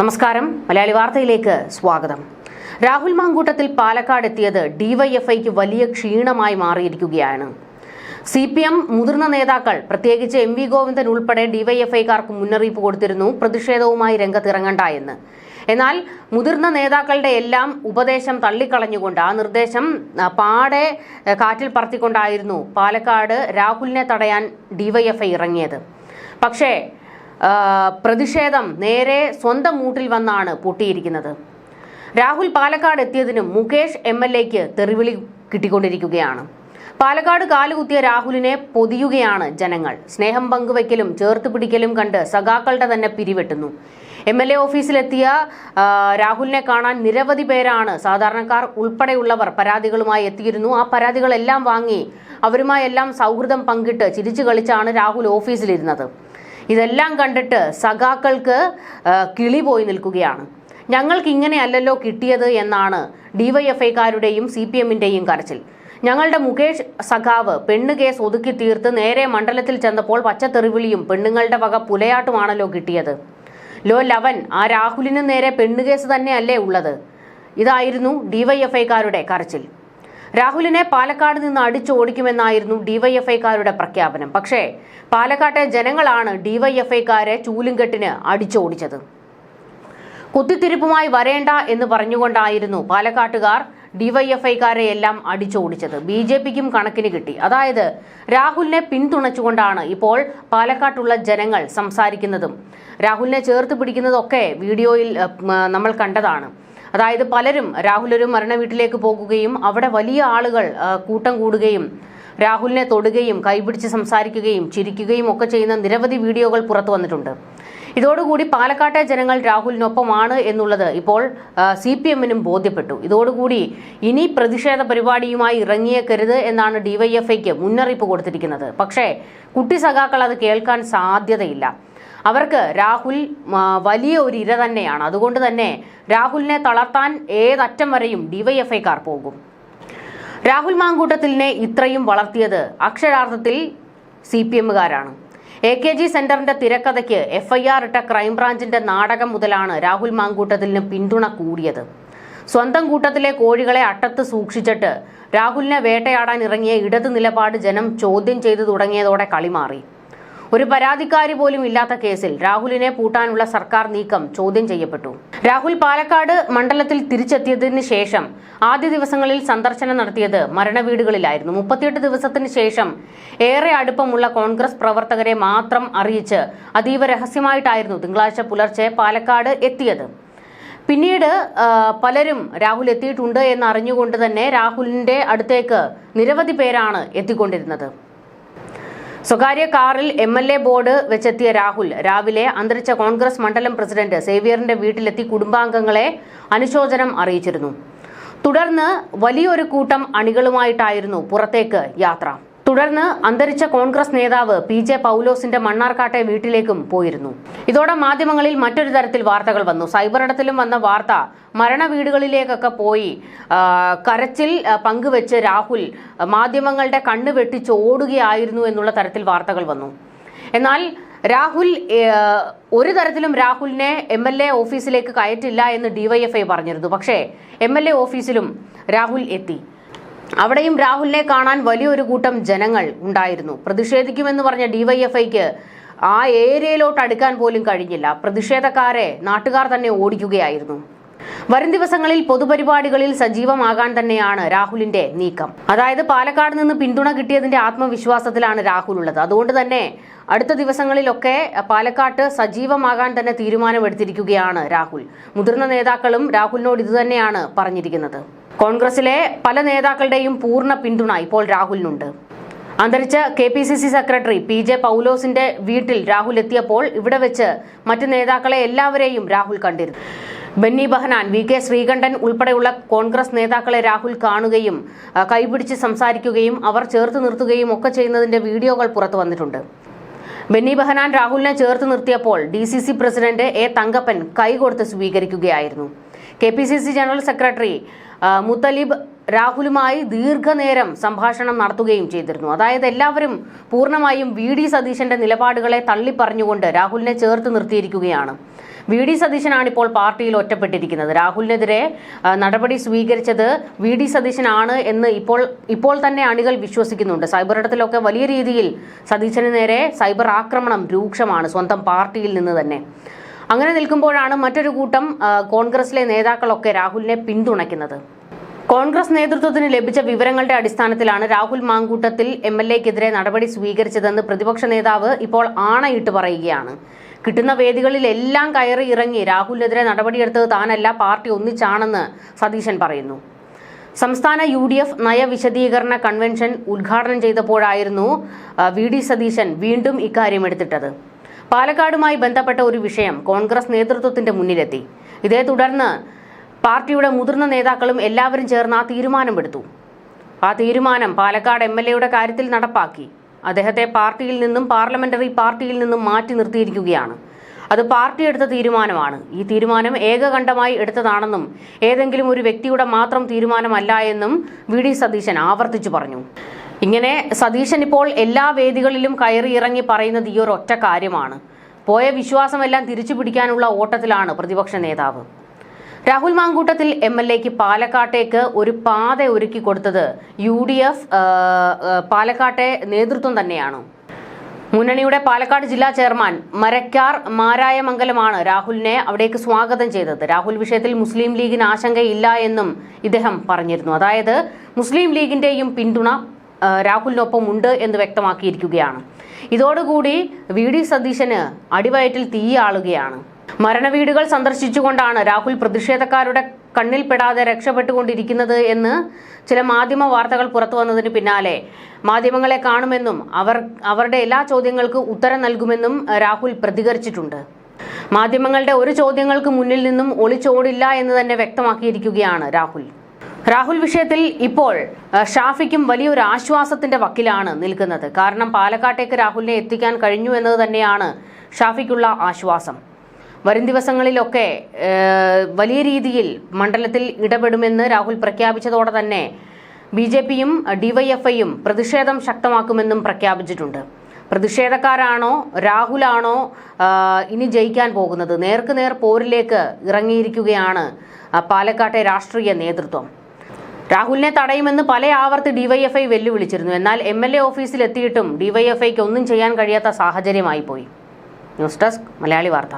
നമസ്കാരം. മലയാളി വാർത്തയിലേക്ക് സ്വാഗതം. രാഹുൽ മാങ്കൂട്ടത്തിൽ പാലക്കാട് എത്തിയത് ഡിവൈഎഫ്ഐക്ക് വലിയ ക്ഷീണമായി മാറിയിരിക്കുകയാണ്. സി പി എം മുതിർന്ന നേതാക്കൾ പ്രത്യേകിച്ച് എം വി ഗോവിന്ദൻ ഉൾപ്പെടെ ഡിവൈഎഫ്ഐക്കാർക്ക് മുന്നറിയിപ്പ് കൊടുത്തിരുന്നു പ്രതിഷേധവുമായി രംഗത്തിറങ്ങണ്ട എന്ന് എന്നാൽ മുതിർന്ന നേതാക്കളുടെ എല്ലാം ഉപദേശം തള്ളിക്കളഞ്ഞുകൊണ്ട് ആ നിർദ്ദേശം പാടെ കാറ്റിൽ പറത്തിക്കൊണ്ടായിരുന്നു പാലക്കാട് രാഹുലിനെ തടയാൻ ഡിവൈഎഫ്ഐ ഇറങ്ങിയത്. പക്ഷേ പ്രതിഷേധം നേരെ സ്വന്തം മൂട്ടിൽ വന്നാണ് പൊട്ടിയിരിക്കുന്നത്. രാഹുൽ പാലക്കാട് എത്തിയതിനും മുകേഷ് എം എൽ എക്ക് തെറിവിളി കിട്ടിക്കൊണ്ടിരിക്കുകയാണ്. പാലക്കാട് കാലുകുത്തിയ രാഹുലിനെ പൊതിയുകയാണ് ജനങ്ങൾ. സ്നേഹം പങ്കുവെക്കലും ചേർത്ത് പിടിക്കലും കണ്ട് സഖാക്കളുടെ തന്നെ പിരിവെട്ടുന്നു. എം എൽ എ ഓഫീസിലെത്തിയ രാഹുലിനെ കാണാൻ നിരവധി പേരാണ് സാധാരണക്കാർ ഉൾപ്പെടെയുള്ളവർ പരാതികളുമായി എത്തിയിരുന്നു. ആ പരാതികളെല്ലാം വാങ്ങി അവരുമായെല്ലാം സൗഹൃദം പങ്കിട്ട് ചിരിച്ചു കളിച്ചാണ് രാഹുൽ ഓഫീസിലിരുന്നത്. ഇതെല്ലാം കണ്ടിട്ട് സഖാക്കൾക്ക് കിളി പോയി നിൽക്കുകയാണ്. ഞങ്ങൾക്ക് ഇങ്ങനെയല്ലല്ലോ കിട്ടിയത് എന്നാണ് ഡിവൈഎഫ്ഐക്കാരുടെയും സി പി എമ്മിന്റെയും കരച്ചിൽ. ഞങ്ങളുടെ മുകേഷ് സഖാവ് പെണ്ണ് കേസ് ഒതുക്കി തീർത്ത് നേരെ മണ്ഡലത്തിൽ ചെന്നപ്പോൾ പച്ചത്തെറിവിളിയും പെണ്ണുങ്ങളുടെ വക പുലയാട്ടുമാണല്ലോ കിട്ടിയത്. ലോ ലവൻ ആ രാഹുലിന് നേരെ പെണ്ണുകേസ് തന്നെയല്ലേ ഉള്ളത്? ഇതായിരുന്നു ഡിവൈഎഫ്ഐക്കാരുടെ കരച്ചിൽ. രാഹുലിനെ പാലക്കാട് നിന്ന് അടിച്ചോടിക്കുമെന്നായിരുന്നു ഡിവൈഎഫ്ഐക്കാരുടെ പ്രഖ്യാപനം. പക്ഷേ പാലക്കാട്ടെ ജനങ്ങളാണ് ഡിവൈഎഫ്ഐക്കാരെ ചൂലുംകെട്ടിന് അടിച്ചോടിച്ചത് കുത്തിത്തിരിപ്പുമായി വരേണ്ട എന്ന് പറഞ്ഞുകൊണ്ടായിരുന്നു പാലക്കാട്ടുകാർ ഡിവൈഎഫ്ഐക്കാരെ എല്ലാം അടിച്ചോടിച്ചത് ബി ജെ പിക്കും കണക്കിന് കിട്ടി. അതായത് രാഹുലിനെ പിന്തുണച്ചുകൊണ്ടാണ് ഇപ്പോൾ പാലക്കാട്ടുള്ള ജനങ്ങൾ സംസാരിക്കുന്നതും. രാഹുലിനെ ചേർത്ത് പിടിക്കുന്നതൊക്കെ വീഡിയോയിൽ നമ്മൾ കണ്ടതാണ്. അതായത് പലരും രാഹുൽ ഒരു മരണ വീട്ടിലേക്ക് പോകുകയും അവിടെ വലിയ ആളുകൾ കൂട്ടം കൂടുകയും രാഹുലിനെ തൊടുകയും കൈപിടിച്ച് സംസാരിക്കുകയും ചിരിക്കുകയും ഒക്കെ ചെയ്യുന്ന നിരവധി വീഡിയോകൾ പുറത്തു വന്നിട്ടുണ്ട്. ഇതോടുകൂടി പാലക്കാട്ടെ ജനങ്ങൾ രാഹുലിനൊപ്പമാണ് എന്നുള്ളത് ഇപ്പോൾ സി പി എമ്മിനും ബോധ്യപ്പെട്ടു. ഇതോടുകൂടി ഇനി പ്രതിഷേധ പരിപാടിയുമായി ഇറങ്ങിയേക്കരുത് എന്നാണ് ഡിവൈഎഫ്ഐക്ക് മുന്നറിയിപ്പ് കൊടുത്തിരിക്കുന്നത്. പക്ഷേ കുട്ടി സഖാക്കൾ അത് കേൾക്കാൻ സാധ്യതയില്ല. അവർക്ക് രാഹുൽ വലിയ ഒരു ഇര തന്നെയാണ്. അതുകൊണ്ട് തന്നെ രാഹുലിനെ തളർത്താൻ ഏതറ്റം വരെയും ഡിവൈഎഫ്ഐക്കാർ പോകും. രാഹുൽ മാങ്കൂട്ടത്തിലിനെ ഇത്രയും വളർത്തിയത് അക്ഷരാർത്ഥത്തിൽ സി പി എമ്മുകാരാണ്. എ കെ ജി സെന്ററിന്റെ തിരക്കഥയ്ക്ക് എഫ് ഐ ആർ ഇട്ട ക്രൈംബ്രാഞ്ചിന്റെ നാടകം മുതലാണ് രാഹുൽ മാങ്കൂട്ടത്തിലിന് പിന്തുണ കൂടിയത്. സ്വന്തം കൂട്ടത്തിലെ കോഴികളെ അട്ടത്ത് സൂക്ഷിച്ചിട്ട് രാഹുലിനെ വേട്ടയാടാൻ ഇറങ്ങിയ ഇടത് നിലപാട് ജനം ചോദ്യം ചെയ്തു തുടങ്ങിയതോടെ കളിമാറി. ഒരു പരാതിക്കാരി പോലും ഇല്ലാത്ത കേസിൽ രാഹുലിനെ പൂട്ടാനുള്ള സർക്കാർ നീക്കം ചോദ്യം ചെയ്യപ്പെട്ടു. രാഹുൽ പാലക്കാട് മണ്ഡലത്തിൽ തിരിച്ചെത്തിയതിന് ശേഷം ആദ്യ ദിവസങ്ങളിൽ സന്ദർശനം നടത്തിയത് മരണവീടുകളിലായിരുന്നു. മുപ്പത്തിയെട്ട് ദിവസത്തിന് ശേഷം ഏറെ അടുപ്പമുള്ള കോൺഗ്രസ് പ്രവർത്തകരെ മാത്രം അറിയിച്ച് അതീവ രഹസ്യമായിട്ടായിരുന്നു തിങ്കളാഴ്ച പുലർച്ചെ പാലക്കാട് എത്തിയത്. പിന്നീട് പലരും രാഹുൽ എത്തിയിട്ടുണ്ട് എന്ന് അറിഞ്ഞുകൊണ്ട് തന്നെ രാഹുലിന്റെ അടുത്തേക്ക് നിരവധി പേരാണ് എത്തിക്കൊണ്ടിരുന്നത്. സ്വകാര്യ കാറിൽ എം എൽ എ ബോർഡ് വെച്ചെത്തിയ രാഹുൽ രാവിലെ അന്തരിച്ച കോൺഗ്രസ് മണ്ഡലം പ്രസിഡന്റ് സേവിയറിന്റെ വീട്ടിലെത്തി കുടുംബാംഗങ്ങളെ അനുശോചനം അറിയിച്ചിരുന്നു. തുടർന്ന് വലിയൊരു കൂട്ടം അണികളുമായിട്ടായിരുന്നു പുറത്തേക്ക് യാത്ര. തുടർന്ന് അന്തരിച്ച കോൺഗ്രസ് നേതാവ് പി ജെ പൗലോസിന്റെ മണ്ണാർക്കാട്ടെ വീട്ടിലേക്കും പോയിരുന്നു. ഇതോടെ മാധ്യമങ്ങളിൽ മറ്റൊരു തരത്തിൽ വാർത്തകൾ വന്നു. സൈബർ ഇടത്തിലും വന്ന വാർത്ത മരണ വീടുകളിലേക്കൊക്കെ പോയി കരച്ചിൽ പങ്കുവെച്ച് രാഹുൽ മാധ്യമങ്ങളുടെ കണ്ണ് വെട്ടിച്ച് ഓടുകയായിരുന്നു എന്നുള്ള തരത്തിൽ വാർത്തകൾ വന്നു. എന്നാൽ രാഹുൽ ഒരു തരത്തിലും രാഹുലിനെ എം എൽ എ ഓഫീസിലേക്ക് കയറ്റില്ല എന്ന് ഡിവൈഎഫ്ഐ പറഞ്ഞിരുന്നു. പക്ഷേ എം എൽ എ ഓഫീസിലും രാഹുൽ എത്തി. അവിടെയും രാഹുലിനെ കാണാൻ വലിയൊരു കൂട്ടം ജനങ്ങൾ ഉണ്ടായിരുന്നു. പ്രതിഷേധിക്കുമെന്ന് പറഞ്ഞ ഡിവൈഎഫ്ഐക്ക് ആ ഏരിയയിലോട്ട് അടുക്കാൻ പോലും കഴിഞ്ഞില്ല. പ്രതിഷേധക്കാരെ നാട്ടുകാർ തന്നെ ഓടിക്കുകയായിരുന്നു. വരും ദിവസങ്ങളിൽ പൊതുപരിപാടികളിൽ സജീവമാകാൻ തന്നെയാണ് രാഹുലിന്റെ നീക്കം. അതായത് പാലക്കാട് നിന്ന് പിന്തുണ കിട്ടിയതിന്റെ ആത്മവിശ്വാസത്തിലാണ് രാഹുൽ ഉള്ളത് അതുകൊണ്ട് തന്നെ അടുത്ത ദിവസങ്ങളിലൊക്കെ പാലക്കാട്ട് സജീവമാകാൻ തന്നെ തീരുമാനമെടുത്തിരിക്കുകയാണ് രാഹുൽ. മുതിർന്ന നേതാക്കളും രാഹുലിനോട് ഇതുതന്നെയാണ് പറഞ്ഞിരിക്കുന്നത്. കോൺഗ്രസിലെ പല നേതാക്കളുടെയും പൂർണ പിന്തുണ ഇപ്പോൾ രാഹുലിനുണ്ട്. അന്തരിച്ച K P C C secretary P J പൗലോസിന്റെ വീട്ടിൽ രാഹുൽ എത്തിയപ്പോൾ ഇവിടെ വെച്ച് മറ്റ് നേതാക്കളെ എല്ലാവരെയും രാഹുൽ കണ്ടിരുന്നു. ബെന്നി ബഹനാൻ വി കെ ശ്രീകണ്ഠൻ ഉൾപ്പെടെയുള്ള കോൺഗ്രസ് നേതാക്കളെ രാഹുൽ കാണുകയും കൈപിടിച്ച് സംസാരിക്കുകയും അവർ ചേർത്ത് നിർത്തുകയും ഒക്കെ ചെയ്യുന്നതിന്റെ വീഡിയോകൾ പുറത്തു വന്നിട്ടുണ്ട്. ബെന്നി ബഹനാൻ രാഹുലിനെ ചേർത്ത് നിർത്തിയപ്പോൾ D C C president A Thankappan കൈകൊടുത്ത് സ്വീകരിക്കുകയായിരുന്നു. K P C C general secretary Muthalib രാഹുലുമായി ദീർഘനേരം സംഭാഷണം നടത്തുകയും ചെയ്തിരുന്നു. അതായത് എല്ലാവരും പൂർണമായും വി ഡി സതീശന്റെ നിലപാടുകളെ തള്ളിപ്പറഞ്ഞുകൊണ്ട് രാഹുലിനെ ചേർത്ത് നിർത്തിയിരിക്കുകയാണ്. വി ഡി സതീശനാണ് ഇപ്പോൾ പാർട്ടിയിൽ ഒറ്റപ്പെട്ടിരിക്കുന്നത്. രാഹുലിനെതിരെ നടപടി സ്വീകരിച്ചത് വി ഡി സതീശനാണ് എന്ന് ഇപ്പോൾ ഇപ്പോൾ തന്നെ അണികൾ വിശ്വസിക്കുന്നുണ്ട്. സൈബർ ഇടത്തിലൊക്കെ വലിയ രീതിയിൽ സതീശന് നേരെ സൈബർ ആക്രമണം രൂക്ഷമാണ് സ്വന്തം പാർട്ടിയിൽ നിന്ന് തന്നെ. അങ്ങനെ നിൽക്കുമ്പോഴാണ് മറ്റൊരു കൂട്ടം കോൺഗ്രസിലെ നേതാക്കളൊക്കെ രാഹുലിനെ പിന്തുണയ്ക്കുന്നത്. കോൺഗ്രസ് നേതൃത്വത്തിന് ലഭിച്ച വിവരങ്ങളുടെ അടിസ്ഥാനത്തിലാണ് രാഹുൽ മാങ്കൂട്ടത്തിൽ എം എൽ എക്കെതിരെ നടപടി സ്വീകരിച്ചതെന്ന് പ്രതിപക്ഷ നേതാവ് ഇപ്പോൾ ആണയിട്ട് പറയുകയാണ്. കിട്ടുന്ന വേദികളിലെല്ലാം കയറി ഇറങ്ങി രാഹുലിനെതിരെ നടപടിയെടുത്തത് താനല്ല പാർട്ടി ഒന്നിച്ചാണെന്ന് സതീശൻ പറയുന്നു. സംസ്ഥാന യു ഡി എഫ് നയവിശദീകരണ കൺവെൻഷൻ ഉദ്ഘാടനം ചെയ്തപ്പോഴായിരുന്നു വി ഡി സതീശൻ വീണ്ടും ഇക്കാര്യം എടുത്തിട്ടത്. പാലക്കാടുമായി ബന്ധപ്പെട്ട ഒരു വിഷയം കോൺഗ്രസ് നേതൃത്വത്തിന്റെ മുന്നിലെത്തി. ഇതേ തുടർന്ന് പാർട്ടിയുടെ മുതിർന്ന നേതാക്കളും എല്ലാവരും ചേർന്ന് ആ തീരുമാനമെടുത്തു. ആ തീരുമാനം പാലക്കാട് എം എൽ എയുടെ കാര്യത്തിൽ നടപ്പാക്കി. അദ്ദേഹത്തെ പാർട്ടിയിൽ നിന്നും പാർലമെന്ററി പാർട്ടിയിൽ നിന്നും മാറ്റി നിർത്തിയിരിക്കുകയാണ്. അത് പാർട്ടി എടുത്ത തീരുമാനമാണ്. ഈ തീരുമാനം ഏകകണ്ഠമായി എടുത്തതാണെന്നും ഏതെങ്കിലും ഒരു വ്യക്തിയുടെ മാത്രം തീരുമാനമല്ല എന്നും വി ഡി സതീശൻ ആവർത്തിച്ചു പറഞ്ഞു. ഇങ്ങനെ സതീശൻ ഇപ്പോൾ എല്ലാ വേദികളിലും കയറി ഇറങ്ങി പറയുന്നത് ഈ ഒരു ഒറ്റ കാര്യമാണ്. പോയ വിശ്വാസമെല്ലാം തിരിച്ചു പിടിക്കാനുള്ള ഓട്ടത്തിലാണ് പ്രതിപക്ഷ നേതാവ്. രാഹുൽ മാങ്കൂട്ടത്തിൽ എം എൽ എക്ക് പാലക്കാട്ടേക്ക് ഒരു പാത ഒരുക്കി കൊടുത്തത് യു ഡി എഫ് പാലക്കാട്ടെ നേതൃത്വം തന്നെയാണ്. മുന്നണിയുടെ പാലക്കാട് ജില്ലാ ചെയർമാൻ മരക്കാർ മാരായമംഗലമാണ് രാഹുലിനെ അവിടേക്ക് സ്വാഗതം ചെയ്തത്. രാഹുൽ വിഷയത്തിൽ മുസ്ലിം ലീഗിന് ആശങ്കയില്ല എന്നും ഇദ്ദേഹം പറഞ്ഞിരുന്നു. അതായത് മുസ്ലിം ലീഗിന്റെയും പിന്തുണ രാഹുലിനൊപ്പം ഉണ്ട് എന്ന് വ്യക്തമാക്കിയിരിക്കുകയാണ്. ഇതോടുകൂടി വി ഡി സതീശന് അടിവയറ്റിൽ തീയാളുകയാണ് മരണവീടുകൾ സന്ദർശിച്ചുകൊണ്ടാണ് രാഹുൽ പ്രതിഷേധക്കാരുടെ കണ്ണിൽപ്പെടാതെ രക്ഷപ്പെട്ടുകൊണ്ടിരിക്കുന്നത് എന്ന് ചില മാധ്യമ വാർത്തകൾ പുറത്തു വന്നതിന് പിന്നാലെ മാധ്യമങ്ങളെ കാണുമെന്നും അവർ അവരുടെ എല്ലാ ചോദ്യങ്ങൾക്ക് ഉത്തരം നൽകുമെന്നും രാഹുൽ പ്രതികരിച്ചിട്ടുണ്ട്. മാധ്യമങ്ങളുടെ ഒരു ചോദ്യങ്ങൾക്ക് മുന്നിൽ നിന്നും ഒളിച്ചോടില്ല എന്ന് തന്നെ വ്യക്തമാക്കിയിരിക്കുകയാണ് രാഹുൽ. രാഹുൽ വിഷയത്തിൽ ഇപ്പോൾ ഷാഫിക്കും വലിയൊരു ആശ്വാസത്തിന്റെ വക്കിലാണ് നിൽക്കുന്നത്. കാരണം പാലക്കാട്ടേക്ക് രാഹുലിനെ എത്തിക്കാൻ കഴിഞ്ഞു എന്നത് തന്നെയാണ് ഷാഫിക്കുള്ള ആശ്വാസം. വരും ദിവസങ്ങളിലൊക്കെ വലിയ രീതിയിൽ മണ്ഡലത്തിൽ ഇടപെടുമെന്ന് രാഹുൽ പ്രഖ്യാപിച്ചതോടെ തന്നെ ബി ജെ പിയും ഡിവൈഎഫ്ഐയും പ്രതിഷേധം ശക്തമാക്കുമെന്നും പ്രഖ്യാപിച്ചിട്ടുണ്ട്. പ്രതിഷേധക്കാരാണോ രാഹുലാണോ ഇനി ജയിക്കാൻ പോകുന്നത്? നേർക്കുനേർ പോരിലേക്ക് ഇറങ്ങിയിരിക്കുകയാണ് പാലക്കാട്ടെ രാഷ്ട്രീയ നേതൃത്വം. രാഹുലിനെ തടയുമെന്ന് പല ആവർത്തി ഡിവൈഎഫ്ഐ വെല്ലുവിളിച്ചിരുന്നു. എന്നാൽ എം എൽ എ ഓഫീസിൽ എത്തിയിട്ടും ഡിവൈഎഫ്ഐക്ക് ഒന്നും ചെയ്യാൻ കഴിയാത്ത സാഹചര്യമായി പോയി. ന്യൂസ് ഡെസ്ക് മലയാളി വാർത്ത.